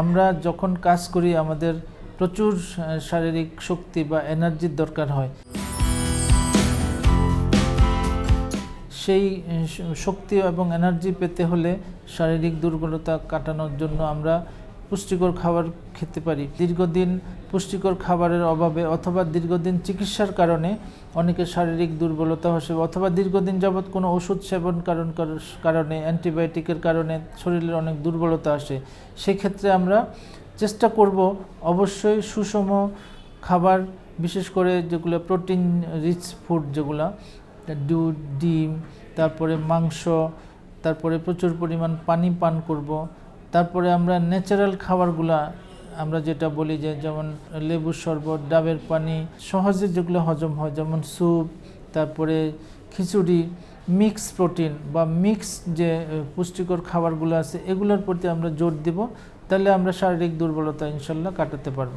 আমরা যখন কাজ করি, আমাদের প্রচুর শারীরিক শক্তি বা এনার্জির দরকার হয়। সেই শক্তি এবং এনার্জি পেতে হলে শারীরিক দুর্বলতা কাটানোর জন্য আমরা পুষ্টিকর খাবার খেতে পারি। দীর্ঘদিন পুষ্টিকর খাবারের অভাবে অথবা দীর্ঘদিন চিকিৎসার কারণে অনেকের শারীরিক দুর্বলতা হসে অথবা দীর্ঘদিন যাবৎ কোনো ওষুধ সেবন কারণ কার- কারণে, অ্যান্টিবায়োটিকের কারণে শরীরের অনেক দুর্বলতা আসে। সেক্ষেত্রে আমরা চেষ্টা করব অবশ্যই সুষম খাবার, বিশেষ করে যেগুলো প্রোটিন রিচ ফুড যেগুলা, দুধ, ডিম, তারপরে মাংস, তারপরে প্রচুর পরিমাণ পানি পান করব। তারপরে আমরা ন্যাচারাল খাবারগুলা, আমরা যেটা বলি যে যেমন লেবুর শরবত, ডাবের পানি, সহজে যেগুলো হজম হয়, যেমন স্যুপ, তারপরে খিচুড়ি মিক্স প্রোটিন বা মিক্স যে পুষ্টিকর খাবারগুলো আছে, এগুলোর প্রতি আমরা জোর দেব, তাহলে আমরা শারীরিক দুর্বলতা ইনশাল্লাহ কাটাতে পারব।